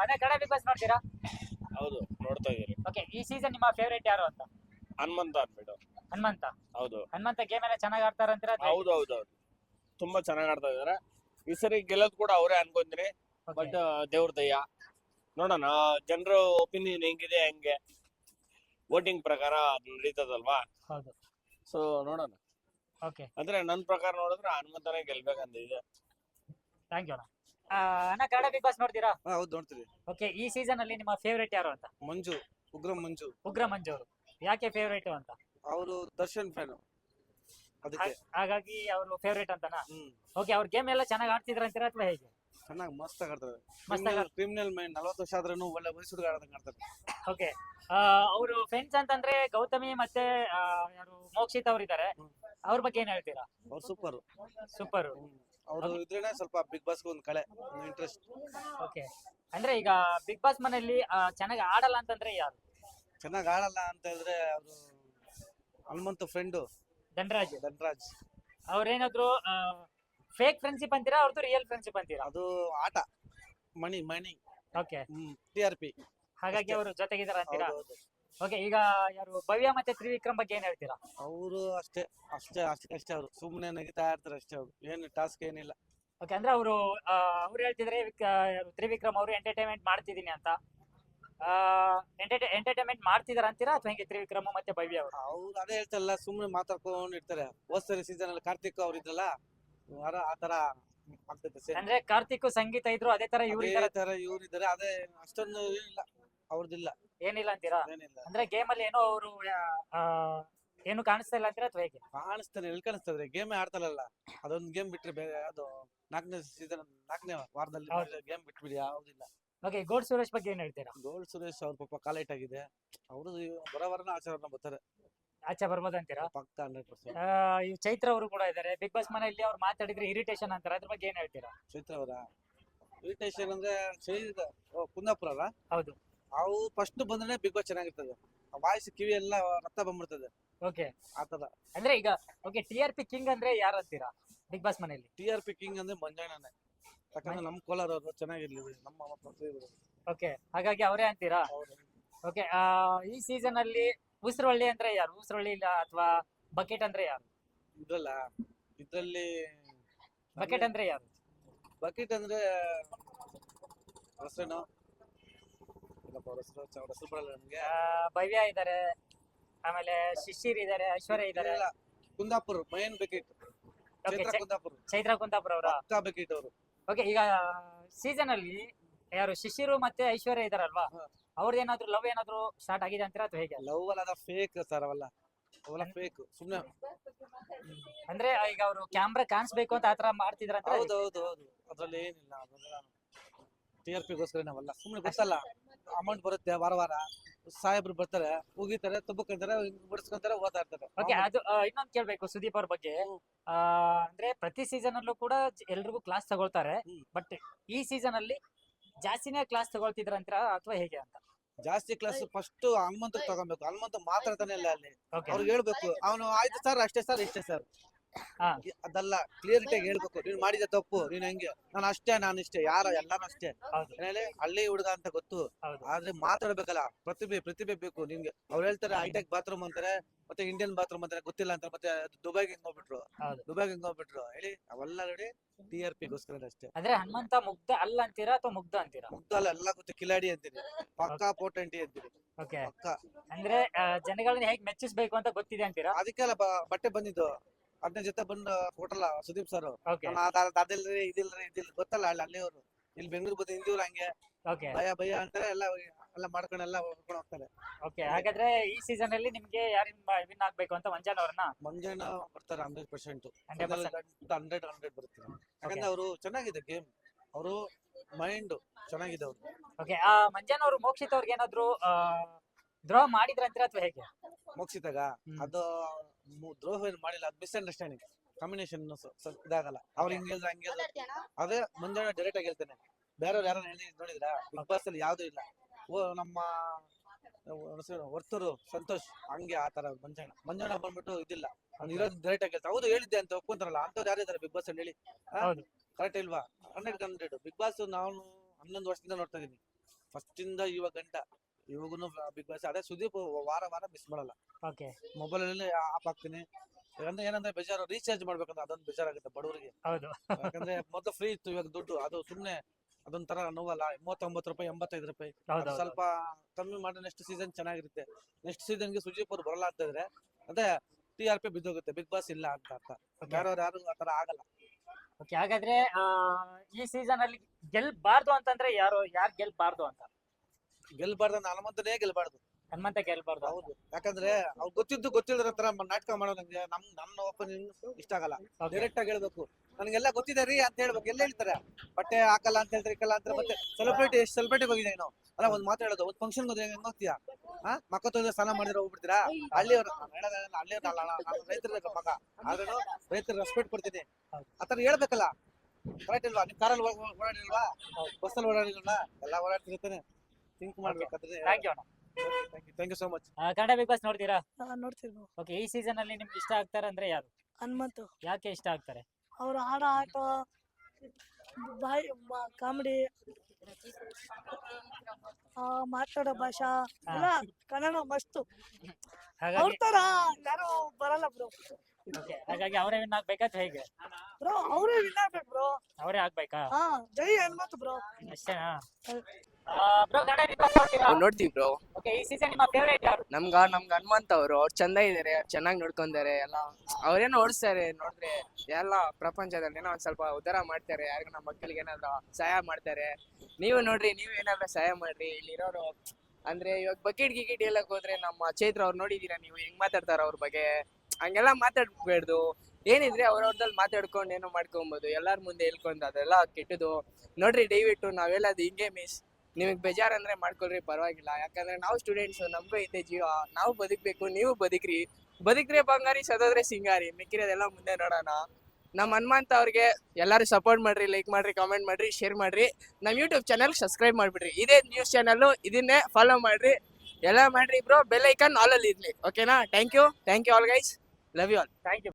ಅಣ್ಣ Kannada Bigg Boss ನೋಡ್ತೀರಾ? ಹೌದು ನೋಡ್ತಾ ಇದೀರಿ ಓಕೆ ಈ ಸೀಸನ್ ನಿಮ್ಮ ಫೇವರೇಟ್ ಯಾರು ಅಂತ? ಹನುಮಂತ ಅಂದ್ಬಿಟ್ಟು. ಹನುಮಂತ? ಹೌದು. ಹನುಮಂತ ಗೇಮ್ ಎಲ್ಲ ಚೆನ್ನಾಗಿ ಆಡ್ತಾರ ಅಂತೀರಾ ಅಥವಾ ಹೌದು ಹೌದು ಹೌದು. ತುಂಬಾ ಚೆನ್ನಾಗಿ ಆಡ್ತಾ ಇದಾರೆ ಈ ಸರಿ ಗೆಲ್ಲೋದ್ ಕೂಡ ಅವರೇ ಅನ್ಕೊಂತೀನಿ. Okay. ಬಟ್ ದೇವ್ರ ದಯ್ಯ ನೋಡೋಣ ಜನರ ಒಪಿನಿಯನ್ ಹೆಂಗಿದೆ ಹೆಂಗೆ? ವೋಟಿಂಗ್ ಪ್ರಕಾರ ಅದು ನಡೀತದಲ್ವಾ? ಹೌದು. ಸೊ ನೋಡೋಣ. ಓಕೆ ಅಂದ್ರೆ ನನ್ ಪ್ರಕಾರ ನೋಡಿದ್ರೆ ಹನುಮಂತನೇ ಗೆಲ್ಬೇಕಂತ ಇದೆ. ಥ್ಯಾಂಕ್ ಯು ಅಣ್ಣ. ಅಣ್ಣ ಕನ್ನಡ ಬಿಗ್ ಬಾಸ್ ನೋಡ್ತೀರಾ? ಹಾ ಹೌದು ನೋಡ್ತೀವಿ. ಓಕೆ ಈ ಸೀಸನ್ ಅಲ್ಲಿ ನಿಮ್ಮ ಫೇವರೇಟ್ ಯಾರು ಅಂತ? ಮಂಜು ಉಗ್ರ ಮಂಜು. ಉಗ್ರ ಮಂಜು ಅವರು. ಯಾಕೆ ಫೇವರೇಟ್ ಅಂತ? ಅವರು ದರ್ಶನ್ ಫ್ಯಾನ್ ಅದಕ್ಕೆ. ಹಾಗಾಗಿ ಅವರು ಫೇವರೇಟ್ ಅಂತನಾ? ಹ್ಮ್. ಓಕೆ ಅವ್ರ ಗೇಮ್ ಎಲ್ಲ ಚೆನ್ನಾಗಿ ಆಡ್ತಿದ್ರ ಅಂತೀರಾ ಅಥವಾ ಹೇಗೆ? ಚೆನ್ನಾಗಿ ಮಸ್ತ್ ಆಡ್ತಾರೆ. ಮಸ್ತ್ ಆಗ್- ಕ್ರಿಮಿನಲ್ ಮೈಂಡ್ ನಲವತ್ತು ವರ್ಷ ಆದ್ರೂ ಒಳ್ಳೆ ಮೈಸೂರು ಆಡ್ದಂಗ್ ಆಡ್ತಾರೆ ಓಕೆ ಅವರು ಫ್ರೆಂಡ್ಸ್ ಅಂತಂದ್ರೆ ಗೌತಮಿ ಮತ್ತೆ ಆ, ಯಾರು ಮೋಕ್ಷಿತ್ ಅವ್ರು ಇದಾರೆ ಹ್ಮ್. ಅವ್ರ ಬಗ್ಗೆ ಏನ್ ಹೇಳ್ತೀರಾ? ಅವ್ರು ಸೂಪರ್ ಸೂಪರ್ ಅವರು ಇದ್ರೇನೆ ಸ್ವಲ್ಪ ಬಿಗ್ ಬಾಸ್ ಒಂದು ಕಳೆ ಇಂಟ್ರೆಸ್ಟ್ ಓಕೆ ಅಂದ್ರೆ ಈಗ ಬಿಗ್ ಬಾಸ್ ಮನೆಯಲ್ಲಿ ಚೆನ್ನಾಗಿ ಆಡಲ್ಲ ಅಂತಂದ್ರೆ ಯಾರು? ಚೆನ್ನಾಗಿ ಆಡಲ್ಲ ಅಂತ ಹೇಳಿದ್ರೆ ಅವರು ಹನುಮಂತ ಫ್ರೆಂಡು ಧನರಾಜ್. ಧನ್ರಾಜ್. ಅವ್ರೇನಾದ್ರು ಫೇಕ್ ಫ್ರೆಂಡ್ಶಿಪ್ ಅಂತೀರಾ ಅವ್ರದ್ದು ರಿಯಲ್ ಫ್ರೆಂಡ್ಶಿಪ್ ಅಂತೀರಾ? ಅದು ಆಟ. ಮಣಿ ಮಣಿ ಓಕೆ ಟಿ ಆರ್ ಪಿ ಹಾಗಾಗಿ ಅವರು ಜೊತೆಗಿದಾರ ಅಂತೀರಾ? ಓಕೆ ಈಗ ಯಾರು ಭವ್ಯ ಮತ್ತೆ ತ್ರಿವಿಕ್ರಮ್ ಬಗ್ಗೆ ಏನ್ ಹೇಳ್ತೀರಾ? ಅವರು ಅಷ್ಟೇ ಅಷ್ಟೇ ಅಷ್ಟೇ ಅಷ್ಟೇ ಅವರು. ಸುಮ್ಮನೆ ನಗಿತಾ ಇರ್ತಾರೆ ಅಷ್ಟೇ ಅವರು. ಏನು ಟಾಸ್ಕ್ ಏನಿಲ್ಲ. ಓಕೆ ಅಂದ್ರೆ ಅವರು ಅವ್ರು ಹೇಳ್ತಿದ್ರೆ ವಿಕ್- ತ್ರಿವಿಕ್ರಮ್ ಅವರು ಎಂಟರ್ಟೈನ್ಮೆಂಟ್ ಮಾಡ್ತಿದೀನಿ ಅಂತ. ಎಂಟರ್ಟೈನ್ಮೆಂಟ್ ಮಾಡ್ತಿದಾರ ಅಂತೀರಾ ಅಥವಾ ತ್ರಿವಿಕ್ರಮ ತ್ರಿವಿಕ್ರಮ್ ಮತ್ತೆ ಭವ್ಯ ಅವರು? ಅವ್ರು ಅದೇ ಹೇಳ್ತಾರಲ್ಲ ಸುಮ್ಮನೆ ಮಾತಾಡ್ಕೊಂಡು ಇರ್ತಾರೆ. ಹೋದ್ಸರಿ ಸೀಸನ್ ಅಲ್ಲಿ ಕಾರ್ತಿಕ್ ಅವ್ರು ಇದ್ರಲ್ಲ ಆತರ ಆ ತರ ಆಗ್ತೈತೆ same. ಅಂದ್ರೆ ಕಾರ್ತಿಕ್ ಸಂಗೀತ ಇದ್ರು ಅದೇ ತರ ಇವ್ರು ಅದೇ ತರ ಇವ್ರು ಇದಾರೆ ಅದೇ ಅಷ್ಟೊಂದು ಏನಿಲ್ಲ. ಅವ್ರದ್ದಿಲ್ಲ ಏನಿಲ್ಲ ಅಂತೀರಾ? ಏನಿಲ್ಲ. ಅಂದ್ರೆ ಗೇಮ್ ಅಲ್ಲಿ ಏನೋ ಅವರು ಏನು ಕಾಣಿಸ್ತಾ ಇಲ್ಲ ಅಂತೀರಾ ಅಥವಾ ಹೇಗೆ? ಕಾಣಿಸ್ತಾರೆ ಎಲ್ಲಿ ಕಾಣಿಸ್ತದ್ರೆ ಗೇಮ್ ಆಡ್ತಾರಲ್ಲ ಅದೊಂದು ಗೇಮ್ ಬಿಟ್ರೆ ಬೇರೆ ಅದು ನಾಲ್ಕನೇ ಸೀಸನ್ ನಾಲ್ಕನೇ ವಾರದಲ್ಲಿ. ಗೇಮ್ ಬಿಟ್ಬಿಡಿ ಯಾವುದಿಲ್ಲ. ಓಕೆ ಗೋಲ್ಡ್ ಸುರೇಶ್ ಬಗ್ಗೆ ಏನ್ ಹೇಳ್ತೀರಾ? ಗೋಲ್ಡ್ ಸುರೇಶ್ ಅವ್ರ ಪಾಪ ಕಾಲೇಟ್ ಆಗಿದೆ. ಅವರು ಬರೋವರನ ಆಚರಣೆ ಬರ್ತಾರೆ. ಆಚೆ ಬರ್ಬೋದು ಅಂತೀರಾ? ಪಕ್ಕ ಹಂಡ್ರೆಡ್ ಪರ್ಸೆಂಟ್ ಈ ಚೈತ್ರ ಅವರು ಕೂಡ ಇದಾರೆ. ಬಿಗ್ ಬಾಸ್ ಮನೆಯಲ್ಲಿ ಅವ್ರು ಮಾತಾಡಿದ್ರೆ ಇರಿಟೇಷನ್ ಅಂತಾರೆ. ಅದ್ರ ಬಗ್ಗೆ ಏನ್ ಹೇಳ್ತೀರಾ? ಚೈತ್ರ ಅವರ? ಇರಿಟೇಷನ್ ಅಂದ್ರೆ ಕುಂದಾಪುರ ಅಲ್ಲ? ಹೌದು. ಅವು ಫಸ್ಟ್ ಬಂದ್ರೆ ಬಿಗ್ ಬಾಸ್ ಚೆನ್ನಾಗಿರ್ತದೆ. ವಾಯ್ಸ್ ಕಿವಿ ಎಲ್ಲ ರಕ್ತ ಬಂದ್ಬಿಡ್ತದೆ. ಓಕೆ ಆತರ ಅಂದ್ರೆ ಈಗ okay T R P king ಅಂದ್ರೆ ಯಾರು ಅಂತೀರಾ? ಬಿಗ್ ಬಾಸ್ ಮನೆಯಲ್ಲಿ? ಟಿ ಆರ್ ಪಿ ಕಿಂಗ್ ಅಂದ್ರೆ ಮಂಜಣ್ಣನೇ. ಯಾಕಂದ್ರೆ ನಮ್ಮ ಕೋಲಾರ ಅವರು ಚೆನ್ನಾಗಿರ್ಲಿ ಬಿಡಿ, ನಮ್ಮ ಓಕೆ ಹಾಗಾಗಿ ಅವರೇ ಅಂತೀರಾ? ಅವ್ರು. ಓಕೆ ಈ ಸೀಸನ್ ಅಲ್ಲಿ ಉಸಿರೊಳ್ಳಿ ಅಂದ್ರೆ ಯಾರು? ಉಸಿರೊಳ್ಳಿ ಇಲ್ಲ ಅಥವಾ ಬಕೆಟ್ ಅಂದ್ರೆ ಯಾರು? ಇದ್ರಲ್ಲ ಇದ್ರಲ್ಲಿ ಬಕೆಟ್ ಅಂದ್ರೆ ಯಾರು? ಬಕೆಟ್ ಅಂದ್ರೆ ಹೆಸರೇನು ಇಲ್ಲಪ್ಪ ಅವ್ರ ಹೆಸರು ಅವ್ರ ಹೆಸರು ಬರಲ್ಲ ನಮ್ಗೆ. ಆ, ಭವ್ಯ ಇದಾರೆ. ಆಮೇಲೆ ಶಿಶಿರ್ ಇದಾರೆ ಐಶ್ವರ್ಯ ಇದಾರೆ. ಇಲ್ಲ, ಕುಂದಾಪುರ ಮೈನ್ ಬೇಕಿತ್ತು. Okay, ಚೈತ್ರ ಚೈ- ಕುಂದಾಪುರ. ಚೈತ್ರ ಕುಂದಾಪುರ ಅವರ ಪಕ್ಕಾ ಅವರು ಓಕೆ ಈಗ ಸೀಸನ್ ಅಲ್ಲಿ ಯಾರು ಶಿಶಿರು ಮತ್ತೆ ಐಶ್ವರ್ಯ ಇದಾರಲ್ವಾ? ಹಾ. ಅವ್ರದ್ದು ಏನಾದ್ರು ಲವ್ ಏನಾದ್ರು ಸ್ಟಾರ್ಟ್ ಆಗಿದೆ ಅಂತೀರಾ ಅಥವಾ ಹೇಗೆ? ಲವ್ ಅಲ್ಲ ಫೇಕ್ ಸರ್ ಅವಲ್ಲ. ಅವೆಲ್ಲ ಫೇಕ್ ಸುಮ್ನೆ ಅಂದ್ರೆ ಈಗ ಅವರು ಕ್ಯಾಮ್ರಾ ಕಾಣಿಸ್ಬೇಕು ಅಂತ ಆತರ ಮಾಡ್ತಿದ್ರ ಅಂತ ಹೌದು ಹೌದು ಹೌದು. ಅದ್ರಲ್ಲಿ ಏನಿಲ್ಲ ಅದೆಲ್ಲ ಟಿ ಆರ್ ಪಿಗೋಸ್ಕರ ನಾವಲ್ಲ. ಸುಮ್ನೆ ಗೊತ್ತಲ್ಲ ಅಮೌಂಟ್ ಬರುತ್ತೆ ವಾರ ವಾರ ಸಾಹೇಬ್ರು ಬರ್ತಾರೆ ಉಗಿತಾರೆ ತುಂಬಕೊಂತಾರೆ ಬಿಡಿಸ್ಕೊಂತಾರೆ ಓದ್ತಾ ಇರ್ತಾರೆ. ಓಕೆ ಅದು ಆ, ಇನ್ನೊಂದ್ ಕೇಳ್ಬೇಕು ಸುದೀಪ್ ಅವ್ರ ಬಗ್ಗೆ. ಆ, ಅಂದ್ರೆ ಪ್ರತಿ ಸೀಸನ್ ಅಲ್ಲೂ ಕೂಡ ಜ- ಎಲ್ರಿಗೂ ಕ್ಲಾಸ್ ತಗೊಳ್ತಾರೆ. ಹ್ಮ್. ಬಟ್ ಈ ಸೀಸನ್ ಅಲ್ಲಿ ಜಾಸ್ತಿನೇ ಕ್ಲಾಸ್ ತಗೊಳ್ತಿದ್ರ ಅಂತೀರಾ ಅಥವಾ ಹೇಗೆ ಅಂತ? ಜಾಸ್ತಿ ಕ್ಲಾಸ್ ಫಸ್ಟ್ ಹನುಮಂತ ತಗೊಬೇಕು. ಹನುಮಂತ ಮಾತಾಡ್ತಾನೆ ಇಲ್ಲ ಅಲ್ಲಿ. ಓಕೆ ಅವ್ರಿಗೆ ಹೇಳ್ಬೇಕು ಅವನು ಆಯ್ತು ಸರ್ ಅಷ್ಟೇ ಸರ್ ಇಷ್ಟೇ ಸರ್ ಹಾ. ಕ್ಲಿಯರಿಟಿ ಆಗಿ ಹೇಳ್ಬೇಕು. ನೀನ್ ಮಾಡಿದ ತಪ್ಪು ನೀನ್ ಹೆಂಗೆ? ನಾನು ಅಷ್ಟೇ ನಾನು ಇಷ್ಟೇ ಯಾರ ಎಲ್ಲಾನು ಅಷ್ಟೇ. ಹಳ್ಳಿ ಹುಡುಗ ಅಂತ ಗೊತ್ತು. ಆದ್ರೆ ಮಾತಾಡ್ಬೇಕಲ್ಲ ಪ್ರತಿಭೆ ಪ್ರತಿಭೆ ಬೇಕು ನಿಮ್ಗೆ ಅವ್ರು ಹೇಳ್ತಾರೆ ಹೈಟೆಕ್ ಬಾತ್ರೂಮ್ ಅಂತಾರೆ ಮತ್ತೆ ಇಂಡಿಯನ್ ಬಾತ್ರೂಮ್ ಅಂತಾರೆ ಗೊತ್ತಿಲ್ಲ ಅಂತಾರೆ ಮತ್ತೆ ದುಬೈಗೆ ಹೆಂಗ್ ಹೋಗ್ಬಿಟ್ರು? ದುಬೈಗೆ ಹಿಂಗ್ ಹೋಗ್ಬಿಟ್ರು? ಹೇಳಿ ಅವೆಲ್ಲ ನೋಡಿ ಟಿ ಆರ್ ಪಿ ಗೋಸ್ಕರ ಅಷ್ಟೇ. ಅಂದ್ರೆ ಹನುಮಂತ ಮುಗ್ಧ ಅಲ್ಲ ಅಂತೀರಾ ಅಥವಾ ಮುಗ್ಧ ಅಂತೀರಾ? ಮುಗ್ಧ ಅಲ್ಲ ಎಲ್ಲ ಗೊತ್ತು ಕಿಲಾಡಿ ಅಂತೀರಿ ಪಕ್ಕಾ ಪೋಟೆಂಟಿ ಅಂತೀರಿ ಓಕೆ ಪಕ್ಕಾ. ಅಂದ್ರೆ ಜನಗಳನ್ನ ಹೇಗ್ ಮೆಚ್ಚಿಸ್ಬೇಕು ಅಂತ ಗೊತ್ತಿದೆ ಅಂತೀರಾ? ಅದಕ್ಕೆಲ್ಲ ಬಟ್ಟೆ ಬಂದಿದ್ದು. ಹದಿನೈದು ಜೊತೆ ಬಂದು ಕೊಟ್ರಲ್ಲ ಸುದೀಪ್ ಸರ್ ಅದಿಲ್ರಿ ಇದಿಲ್ರಿ ಇದಿಲ್ಲ ಗೊತ್ತಲ್ಲ ಅಲ್ಲಿ ಅಲ್ಲಿಯವರು. ಇಲ್ಲಿ ಬೆಂಗಳೂರು ಬಂದು ಹಿಂದಿವ್ರು ಹಂಗೆ. ಓಕೆ ಭಯ ಭಯ ಅಂತಾರೆ ಎಲ್ಲ ಎಲ್ಲ ಮಾಡ್ಕೊಂಡು ಎಲ್ಲ ಹೊಡ್ಕೊಂಡು ಹೋಗ್ತಾರೆ. ಓಕೆ ಹಾಗಾದ್ರೆ ಈ ಸೀಸನ್ ಅಲ್ಲಿ ನಿಮ್ಗೆ ಯಾರಿಂದ ವಿನ್ ಆಗ್ಬೇಕು ಅಂತ ಮಂಜಾನ ಅವ್ರನ್ನ? ಮಂಜಾನ ಬರ್ತಾರೆ ಹಂಡ್ರೆಡ್ ಪರ್ಸೆಂಟ್ 100%. ಹಂಡ್ರೆಡ್ ಹಂಡ್ರೆಡ್ ಬರ್ತಾರೆ ಯಾಕಂದ್ರೆ ಅವರು ಚೆನ್ನಾಗಿದೆ ಗೇಮ್ ಅವರು ಮೈಂಡ್ ಚೆನ್ನಾಗಿದೆ ಅವ್ರು ಓಕೆ ಆ ಮಂಜಾನ್ ಅವರು ಮೋಕ್ಷಿತ್ ಅವ್ರಿಗೆ ಏನಾದ್ರು ದ್ರೋಹ ಮಾಡಿದ್ರ ಅಂತೀರಾ ಅಥವಾ ಹೇಗೆ? ಮುಗಿಸಿದಾಗ ಹ್ಮ್. ಅದು ಮು- ದ್ರೋಹ ಏನು ಮಾಡಿಲ್ಲ ಅದು ಮಿಸ್ಅಂಡರ್ಸ್ಟ್ಯಾಂಡಿಂಗ್ ಕಾಂಬಿನೇಷನ್ ಇದಾಗಲ್ಲ. ಅವ್ರು ಹಿಂಗ್ ಹೇಳಿದ್ರೆ ಹಂಗೆ ಅದೇ ಮುಂಜಾನೆ ಡೈರೆಕ್ಟ್ ಆಗಿ ಹೇಳ್ತೇನೆ. ಬೇರೆಯವ್ರು ಯಾರು ಹೇಳಿ ನೋಡಿದ್ರ? ಬಿಗ್ ಬಾಸ್ ಅಲ್ಲಿ ಯಾವ್ದು ಇಲ್ಲ. ಓ ನಮ್ಮ ವರ್ತರು ಸಂತೋಷ್. ಹಂಗೆ ಆ ತರ ಮಂಜಣ್ಣ ಮಂಜಣ್ಣ ಬಂದ್ಬಿಟ್ಟು ಇದಿಲ್ಲ. ಅವ್ನು ಇರೋದು ಡೈರೆಕ್ಟ್ ಆಗಿ ಹೇಳ್ತಾರೆ ಹೌದು ಹೇಳಿದ್ದೆ ಅಂತ ಒಪ್ಕೊಂತಾರಲ್ಲ ಅಂತವ್ರು ಯಾರು ಇದಾರೆ ಬಿಗ್ ಬಾಸ್ ಅಲ್ಲಿ ಹೇಳಿ? ಹೌದು. ಕರೆಕ್ಟ್ ಇಲ್ವಾ? ಹಂಡ್ರೆಡ್ ಹಂಡ್ರೆಡ್ ಬಿಗ್ ಬಾಸ್ ನಾನು ಹನ್ನೊಂದು ವರ್ಷದಿಂದ ನೋಡ್ತಾ ಇದೀನಿ ಫಸ್ಟ್ ಇಂದ ಇವಾಗ ಗಂಟ. ಇವಾಗೂ ಬಿಗ್ ಬಾಸ್ ಅದೇ ಸುದೀಪ್ ವಾರ ವಾರ ಮಿಸ್ ಮಾಡಲ್ಲ. ಓಕೆ ಮೊಬೈಲ್ ಅಲ್ಲಿ ಆಫ್ ಹಾಕ್ತೀನಿ. ಯಾಕಂದ್ರೆ ಏನಂದ್ರೆ ಬೇಜಾರು ರೀಚಾರ್ಜ್ ಮಾಡ್ಬೇಕಂದ್ರೆ ಅದೊಂದು ಬೇಜಾರಾಗುತ್ತೆ ಬಡವರಿಗೆ. ಹೌದು. ಯಾಕಂದ್ರೆ ಮೊದಲು ಫ್ರೀ ಇತ್ತು ಇವಾಗ ದುಡ್ಡು ಅದು ಸುಮ್ನೆ ಅದೊಂಥರ ನೋವಲ್ಲ ಮೂವತ್ತೊಂಬತ್ತು ರೂಪಾಯಿ ಎಂಬತ್ತೈದು ರೂಪಾಯಿ. ಸ್ವಲ್ಪ ಕಮ್ಮಿ ಮಾಡಿ ನೆಕ್ಸ್ಟ್ ಸೀಸನ್ ಚೆನ್ನಾಗಿರುತ್ತೆ. ನೆಕ್ಸ್ಟ್ ಸೀಸನ್ಗೆ ಸುಜೀಪ್ ಅವ್ರು ಬರಲ್ಲ ಅಂತ ಇದ್ರೆ ಅದೇ ಟಿ ಆರ್ ಪಿ ಬಿದ್ದೋಗುತ್ತೆ ಬಿಗ್ ಬಾಸ್ ಇಲ್ಲ ಅಂತ ಅರ್ಥ. ಯಾರು ಯಾರು ಆತರ ಆಗಲ್ಲ. ಓಕೆ ಹಾಗಾದ್ರೆ ಈ ಸೀಸನ್ ಅಲ್ಲಿ ಗೆಲ್ಬಾರ್ದು ಅಂತಂದ್ರೆ ಯಾರು ಯಾರು ಗೆಲ್ಬಾರ್ದು ಅಂತ? ಗೆಲ್ಬಾರ್ದು ಅಂದ್ರೆ ಹನುಮಂತನೇ ಗೆಲ್ಬಾರ್ದು. ಹನುಮಂತ ಗೆಲ್ಬಾರ್ದು. ಹೌದು. ಯಾಕಂದ್ರೆ ಅವ್ರು ಗೊತ್ತಿದ್ದು ಗೊತ್ತಿಲ್ಲದ್ರ ತರ ನಾಟಕ ಮಾಡೋ ನಂಗೆ ನಮ್ ನನ್ನ ಓಪನಿಂಗ್ ಇಷ್ಟ ಆಗಲ್ಲ. ಡೈರೆಕ್ಟ್ ಆಗಿ ಹೇಳ್ಬೇಕು. ನನಗೆಲ್ಲ ಗೊತ್ತಿದೆ ರೀ ಅಂತ ಹೇಳ್ಬೇಕು. ಎಲ್ಲ ಹೇಳ್ತಾರೆ. ಬಟ್ಟೆ ಹಾಕಲ್ಲ ಅಂತ ಹೇಳ್ತಾರೆ ಅಂತ ಮತ್ತೆ ಸೆಲೆಬ್ರಿಟಿ ಎಷ್ಟು ಸೆಲೆಬ್ರಿಟಿ ಹೋಗಿದೆ ಏನು ಅಲ್ಲ ಒಂದ್ ಮಾತು ಹೇಳೋದು. ಒಂದ್ ಫಂಕ್ಷನ್ ಹೋದ್ರೆ ಹೆಂಗ್ ಹೋಗ್ತೀಯಾ? ಹಾ ಮಕ್ಕ ತೊಳೆದ್ರೆ ಸ್ನಾನ ಮಾಡಿದ್ರೆ ಹೋಗ್ಬಿಡ್ತೀರಾ? ಹಳ್ಳಿಯವ್ರು ಅಲ್ಲಿ ರೈತರ ಮಗ ಆದ್ರೂ ರೈತರ ರೆಸ್ಪೆಕ್ಟ್ ಕೊಡ್ತೀನಿ. ಆತರ ಹೇಳ್ಬೇಕಲ್ಲ. ಕರೆಕ್ಟ್ ಇಲ್ವಾ? ನಿಮ್ ಕಾರಲ್ಲಿ ಓಡಾಡಿಲ್ವಾ ಬಸ್ಸಲ್ಲಿ ಓಡಾಡಿಲ್ವಾ ಎಲ್ಲ ಓಡಾಡ್ತಿರ್ತಾನೆ ಥಿಂಕ್ ಮಾಡ್ಬೇಕಾದ್ರೆ thank you thank you so much Kannada Bigg Boss ನೋಡ್ತೀರಾ? ನಾನ್ ನೋಡ್ತೀನಿ ಓಕೆ ಈ ಸೀಸನ್ ಅಲ್ಲಿ ನಿಮ್ಗೆ ಇಷ್ಟ ಆಗ್ತಾರೆ ಅಂದ್ರೆ ಯಾರು? ಹನುಮಂತು. ಯಾಕೆ ಇಷ್ಟ ಆಗ್ತಾರೆ? ಅವ್ರು ಹಾಡು ಆಟ ಬಾಯಿ ಕಾಮಿಡಿ ಮಾತಾಡೋ ಭಾಷಾ ಎಲ್ಲ ಕನ್ನಡ ಮಸ್ತು. ಅವ್ರ ಹಾಗಾಗಿ ತರ ಯಾರು ಬರಲ್ಲ ಬ್ರೋ. Okay, ಹಾಗಾಗಿ ಅವರೇ ವಿನ್ ಆಗ್ಬೇಕಾದ್ರೆ ಹೇಗೆ? ಬ್ರೋ ಅವರೇ ವಿನ್ ಆಗ್ಬೇಕು ಬ್ರೋ. ಅವರೇ ಆಗ್ಬೇಕಾ? ಹಾ ಜೈ ಹನುಮಂತು ಬ್ರೋ. ಅಷ್ಟೇನಾ? ನೋಡ್ತೀವಿ ಬ್ರೋ ನಮ್ಗ ನಮ್ಗ ಹನುಮಂತ್ ಅವರು ಅವ್ರು ಚಂದ ಇದಾರೆ ಚೆನ್ನಾಗಿ ನೋಡ್ಕೊಂಡಾರೆ ಎಲ್ಲ. ಅವ್ರೇನೋ ಓಡಿಸ್ತಾರೆ ನೋಡಿದ್ರೆ ಎಲ್ಲ ಪ್ರಪಂಚದಲ್ಲಿ ಏನೋ ಒಂದ್ ಸ್ವಲ್ಪ ಉದ್ದಾರ ಮಾಡ್ತಾರೆ ಯಾರಿಗ ನಮ್ಮ ಮಕ್ಕಳಿಗೆ ಏನಾದ್ರು ಸಹಾಯ ಮಾಡ್ತಾರೆ. ನೀವು ನೋಡ್ರಿ ನೀವು ಏನಾದ್ರು ಸಹಾಯ ಮಾಡ್ರಿ ಇಲ್ಲಿರೋರು. ಅಂದ್ರೆ ಇವಾಗ ಬಕೆಟ್ ಗಿಕೆಟ್ ಹೇಳಕ್ ಹೋದ್ರೆ ನಮ್ಮ ಚೈತ್ರ ಅವ್ರು ನೋಡಿದೀರಾ ನೀವು ಹೆಂಗ್ ಮಾತಾಡ್ತಾರ ಅವ್ರ ಬಗ್ಗೆ? ಹಂಗೆಲ್ಲ ಮಾತಾಡ್ಬೇಡ್ದು ಏನಿದ್ರೆ ಅವ್ರವ್ರದಲ್ಲಿ ಮಾತಾಡ್ಕೊಂಡು ಏನೋ ಮಾಡ್ಕೊಬೋದು ಎಲ್ಲಾರ ಮುಂದೆ ಹೇಳ್ಕೊಂಡು ಅದೆಲ್ಲ ಕೆಟ್ಟದು ನೋಡ್ರಿ ದಯವಿಟ್ಟು ನಾವೆಲ್ಲ ಅದು ಹಿಂಗೆ ಮಿಸ್ ನಿಮಗೆ ಬೇಜಾರಂದ್ರೆ ಮಾಡ್ಕೊಳ್ರಿ, ಪರವಾಗಿಲ್ಲ. ಯಾಕಂದ್ರೆ ನಾವು ಸ್ಟೂಡೆಂಟ್ಸ್ ನಮಗೂ ಐತೆ ಜೀವ. ನಾವು ಬದುಕಬೇಕು, ನೀವು ಬದುಕ್ರಿ. ಬದುಕ್ರೆ ಬಂಗಾರಿ ಸದೋದ್ರೆ ಸಿಂಗಾರಿ. ಮಿಕ್ಕಿರೋದೆಲ್ಲ ಮುಂದೆ ನೋಡೋಣ. ನಮ್ಮ ಹನುಮಂತ ಅವ್ರಿಗೆ ಎಲ್ಲರೂ ಸಪೋರ್ಟ್ ಮಾಡ್ರಿ ಲೈಕ್ ಮಾಡ್ರಿ ಕಾಮೆಂಟ್ ಮಾಡ್ರಿ ಶೇರ್ ಮಾಡ್ರಿ. ನಮ್ಮ ಯೂಟ್ಯೂಬ್ ಚಾನಲ್ ಸಬ್ಸ್ಕ್ರೈಬ್ ಮಾಡಿಬಿಡ್ರಿ. ಇದೇ ನ್ಯೂಸ್ ಚಾನಲ್ಲು ಇದನ್ನೇ ಫಾಲೋ ಮಾಡ್ರಿ. ಎಲ್ಲ ಮಾಡ್ರಿ ಬ್ರೋ ಬೆಲ್ ಐಕನ್ ಆಲ್ ಅಲ್ಲಿ ಇರ್ಲಿ. ಓಕೆನಾ thank you thank you all guys love you all thank you